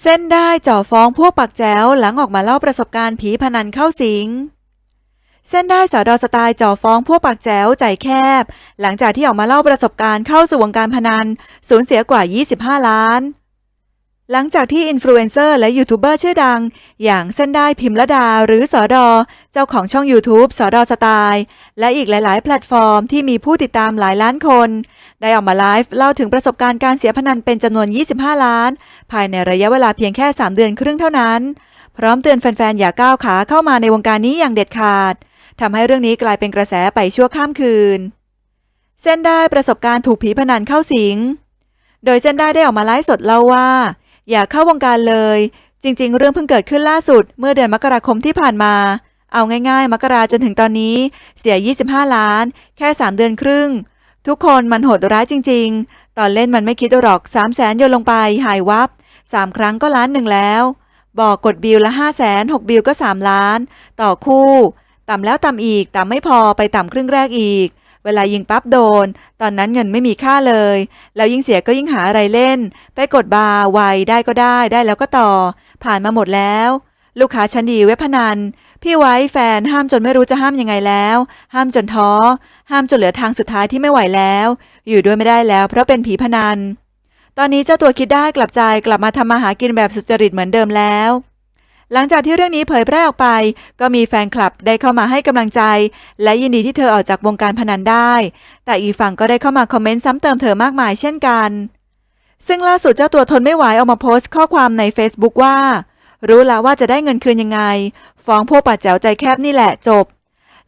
เส้นได้จ่อฟ้องพวกปักแจ๋วหลังออกมาเล่าประสบการณ์ผีพนันเข้าสิง เส้นได้สาวดอสไตล์จ่อฟ้องพวกปากแจ๋วใจแคบ หลังจากที่ออกมาเล่าประสบการณ์เข้าสู่วงการพนันสูญเสียกว่า 25 ล้าน หลังจากที่อินฟลูเอนเซอร์และยูทูบเบอร์ชื่อดัง อย่างเส้นได้พิมพ์ละดาหรือสอดอ เจ้าของช่อง YouTube สอดอสไตล์ และอีกหลาย ๆ แพลตฟอร์มที่มีผู้ติดตามหลายล้านคน ได้ออกมาไลฟ์เล่าถึงประสบการณ์การเสียพนันเป็นจำนวน 25 ล้าน ภายในระยะเวลาเพียงแค่ 3 เดือนครึ่งเท่านั้น พร้อมเตือนแฟน ๆ อย่าก้าวขาเข้ามาในวงการนี้อย่างเด็ดขาดทำให้เรื่องนี้กลายเป็นกระแสไปชั่วข้ามคืน เส้นได้ประสบการณ์ถูกผีพนันเข้าสิง โดยเส้นได้ได้ออกมาไลฟ์สดเล่าว่า อย่าเข้าวงการเลย จริง ๆ เรื่องเพิ่งเกิดขึ้นล่าสุด เมื่อเดือนมกราคมที่ผ่านมา เอาง่ายๆ มกราจนถึงตอนนี้ เสีย 25 ล้าน แค่ 3 เดือนครึ่ง ทุกคนมันโหดร้ายจริง ๆ ตอนเล่นมันไม่คิดหรอก3 0 0แสนโยนลงไป หายวับ 3 ครั้งก็ล้านหนึ่งแล้ว บอกกดบิลละ5 0 0แสน6บิลก็ 3 ล้าน ต่อคู่ ต่ำแล้วต่ำอีก ต่ำไม่พอไปต่ำครึ่งแรกอีก เวลายิงปั๊บโดน ตอนนั้นเงินไม่มีค่าเลย แล้วยิ่งเสียก็ยิ่งหาอะไรเล่น ไปกดบาร์ไวได้ก็ได้ ได้แล้วก็ต่อ ผ่านมาหมดแล้ว ลูกค้าชั้นดีเว็บพนัน พี่ไว้แฟนห้ามจนไม่รู้จะห้ามยังไงแล้ว ห้ามจนท้อ ห้ามจนเหลือทางสุดท้ายที่ไม่ไหวแล้ว อยู่ด้วยไม่ได้แล้วเพราะเป็นผีพนัน ตอนนี้เจ้าตัวคิดได้กลับใจกลับมาทำมาหากินแบบสุจริตเหมือนเดิมแล้ว หลังจากที่เรื่องนี้เผยแพร่ออกไป ก็มีแฟนคลับได้เข้ามาให้กำลังใจ และยินดีที่เธอออกจากวงการพนันได้ แต่อีกฝั่งก็ได้เข้ามาคอมเมนต์ซ้ำเติมเธอมากมายเช่นกัน ซึ่งล่าสุดเจ้าตัวทนไม่ไหวออกมาโพสต์ข้อความใน Facebook ว่า รู้แล้วว่าจะได้เงินคืนยังไง ฟ้องพวกปัดแจ๋วใจแคบนี่แหละจบ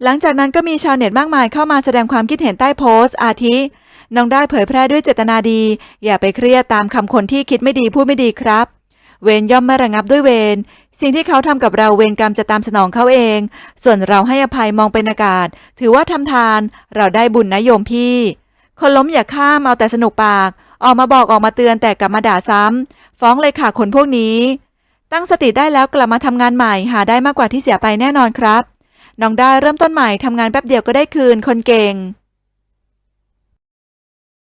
หลังจากนั้นก็มีชาวเน็ตมากมายเข้ามาแสดงความคิดเห็นใต้โพสต์อาทิ น้องได้เผยแพร่ด้วยเจตนาดี อย่าไปเครียดตามคำคนที่คิดไม่ดีพูดไม่ดีครับ เวรย่อมไม่ระงับด้วยเวร สิ่งที่เขาทำกับเราเวรกรรมจะตามสนองเขาเอง ส่วนเราให้อภัยมองเป็นอากาศ ถือว่าทำทานเราได้บุญนะโยมพี่ คนล้มอย่าข้ามเอาแต่สนุกปาก ออกมาบอกออกมาเตือนแต่กลับมาด่าซ้ำฟ้องเลยค่ะคนพวกนี้ ตั้งสติได้แล้วกลับมาทำงานใหม่หาได้มากกว่าที่เสียไปแน่นอนครับน้องได้เริ่มต้นใหม่ทำงานแป๊บเดียวก็ได้คืนคนเก่ง